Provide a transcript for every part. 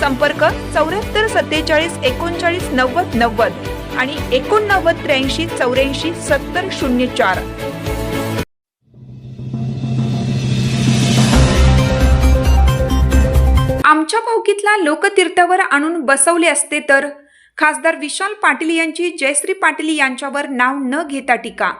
संपर्क चौऱ्याहत्तर सत्तेचाळीस एकोणचाळीस नव्वद नव्वद आणि एकोणनव्वद त्र्याऐंशी चौऱ्याऐंशी सत्तर शून्य चार. आमच्या भावकीतला लोकतीर्थावर आणून बसवले असते तर खासदार विशाल पाटील यांची जयश्री पाटील यांच्यावर नाव न घेता टीका.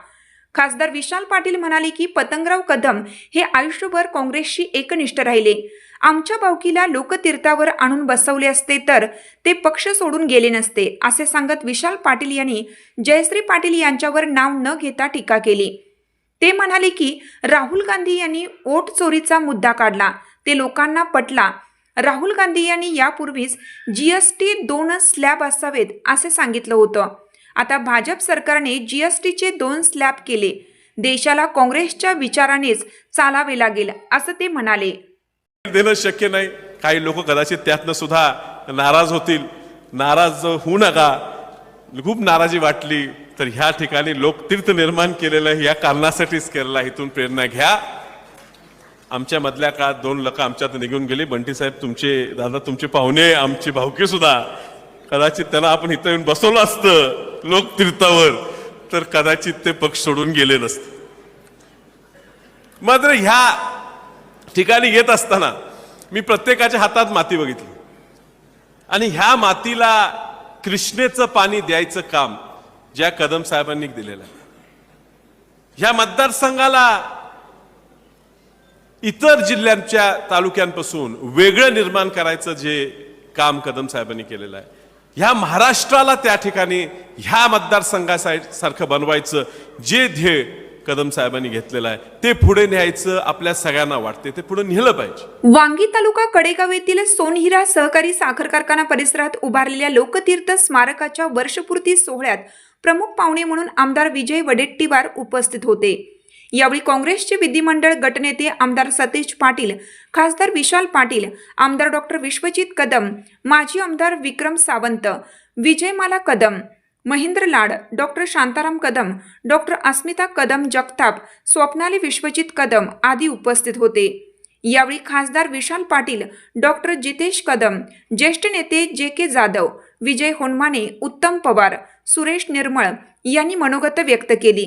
खासदार विशाल पाटील म्हणाले की पतंगराव कदम हे आयुष्यभर काँग्रेसशी एकनिष्ठ राहिले. आमच्या भावकीला लोकतीर्थावर आणून बसवले असते तर ते पक्ष सोडून गेले नसते असे सांगत विशाल पाटील यांनी जयश्री पाटील यांच्यावर नाव न घेता टीका केली. ते म्हणाले की राहुल गांधी यांनी ओट चोरीचा मुद्दा काढला ते लोकांना पटला. राहुल गांधी यांनी यापूर्वीच जी एस टी दोन स्लॅब असावेत असे सांगितलं होतं. आता भाजप सरकारने जी एस टीचे दोन स्लॅब केले. देशाला काँग्रेसच्या विचारानेच चालावे लागेल असं ते म्हणाले. देणं शक्य नाही. काही लोक कदाचित त्यातनं सुद्धा नाराज होतील. नाराज होऊ नका. खूप नाराजी वाटली. तर ह्या ठिकाणी लोकतीर्थ निर्माण केलेलं आहे. या कारणासाठीच केलेला इथून प्रेरणा घ्या. आमच्या मधल्या काळात दोन लोक आमच्यात निघून गेले. बंटी साहेब तुमचे दादा तुमचे पाहुणे आमचे भाऊके सुद्धा. कदाचित त्यांना आपण इथं येऊन बसवलं असतं लोकतीर्थावर. तर कदाचित ते पक्ष सोडून गेले नसते. मात्र ह्या ठिकाणी येत असताना मी प्रत्येकाच्या हातात माती बघितली. आणि ह्या मातीला कृष्णेचं पाणी द्यायचं काम ज्या कदम साहेबांनी दिलेलं आहे. ह्या मतदारसंघाला इतर जिल्ह्यांच्या तालुक्यांपासून वेगळं निर्माण करायचं जे काम कदम साहेबांनी केलेलं आहे. ह्या महाराष्ट्राला त्या ठिकाणी ह्या मतदारसंघासारखं बनवायचं जे ध्येय कदम साहेबांनी घेतलेलं आहे. ते पुढे न्यायचं आपल्या सगळ्यांना वाटते ते पुढे नेलं पाहिजे. वांगी तालुका कडेगाव येथील सोनहिरा सहकारी साखर कारखाना परिसरात उभारलेल्या लोकतीर्थ स्मारकाच्या वर्षपूर्ती सोहळ्यात प्रमुख पाहुणे म्हणून आमदार विजय वडेट्टीवार उपस्थित होते. यावेळी काँग्रेसचे विधिमंडळ गटनेते आमदार सतीश पाटील खासदार विशाल पाटील आमदार डॉक्टर विश्वजित कदम माजी आमदार विक्रम सावंत विजयमाला कदम महेंद्र लाड डॉक्टर शांताराम कदम डॉक्टर अस्मिता कदम जगताप स्वप्नाली विश्वजित कदम आदी उपस्थित होते. यावेळी खासदार विशाल पाटील डॉक्टर जितेश कदम ज्येष्ठ नेते जे के जाधव विजय होनमाने उत्तम पवार सुरेश निर्मळ यांनी मनोगत व्यक्त केली.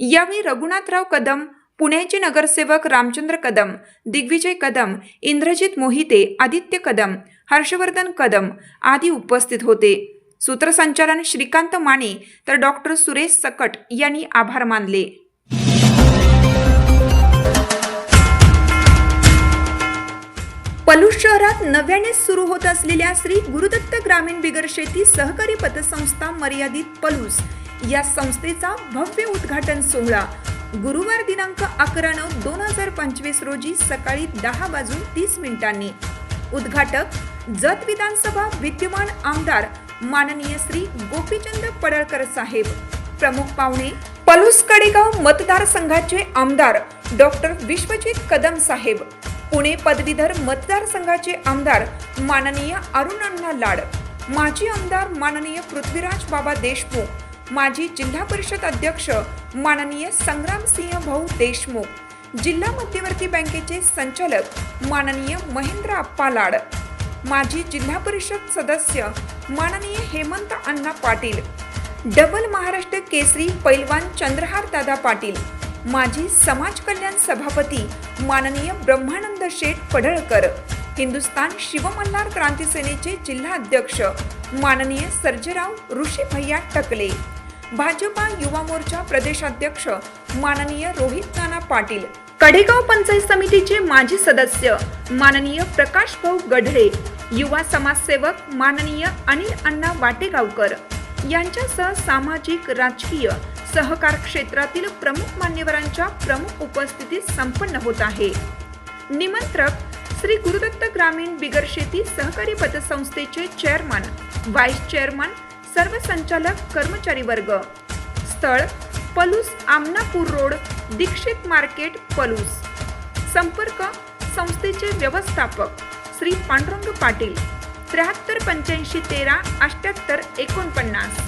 यावेळी रघुनाथराव कदम पुण्याचे नगरसेवक रामचंद्र कदम दिग्विजय कदम इंद्रजित मोहिते आदित्य कदम हर्षवर्धन कदम आदी उपस्थित होते. सूत्रसंचालन श्रीकांत माने तर डॉक्टर सुरेश सकट यांनी आभार मानले. पलूस शहरात नव्याने सुरू होत असलेल्या श्री गुरुदत्त ग्रामीण बिगर शेती सहकारी पतसंस्था मर्यादित पलूस या संस्थेचा भव्य उद्घाटन सोहळा. गुरुवार दिनांक अकरा नऊ दोन हजार पंचवीस रोजी सकाळी दहा वाजून तीस मिनिटांनी. उद्घाटक जत विधानसभा विद्यमान आमदार माननीय श्री गोपीचंद पडळकर साहेब. प्रमुख पाहुणे पलूस कडेगाव मतदारसंघाचे आमदार डॉक्टर विश्वजित कदम साहेब. पुणे पदवीधर मतदारसंघाचे आमदार माननीय अरुण लाड. माजी आमदार माननीय पृथ्वीराज बाबा देशमुख. माजी जिल्हा परिषद अध्यक्ष माननीय संग्रामसिंह भाऊ देशमुख. जिल्हा मध्यवर्ती बँकेचे संचालक माननीय महेंद्र अप्पा लाड. माजी जिल्हा परिषद सदस्य माननीय हेमंत अण्णा पाटील डबल महाराष्ट्र केसरी पैलवान चंद्रहार दादा पाटील माजी समाज कल्याण सभापती माननीय ब्रह्मानंद शेठ पडळकर हिंदुस्तान शिवमल्हार क्रांती सेनेचे जिल्हाध्यक्ष माननीय सर्जेराव ऋषी भैया टकले भाजपा युवा मोर्चा प्रदेशाध्यक्ष माननीय रोहित नाना पाटील कडेगाव पंचायत समितीचे माजी सदस्य माननीय प्रकाश भाऊ गढळे युवा समाजसेवक माननीय अनिल अण्णा वाटेगावकर यांच्यासह सामाजिक राजकीय सहकार क्षेत्रातील प्रमुख मान्यवरांच्या प्रमुख उपस्थितीत संपन्न होत आहे. निमंत्रक श्री गुरुदत्त ग्रामीण बिगर शेती सहकारी पतसंस्थेचे चेअरमन व्हाईस चेअरमन सर्व संचालक कर्मचारी वर्ग. स्थळ पलूस आमनापूर रोड दीक्षित मार्केट पलूस. संपर्क संस्थेचे व्यवस्थापक श्री पांडुरंग पाटील त्र्याहत्तर पंच्याऐंशी तेरा अठ्याहत्तर एकोणपन्नास.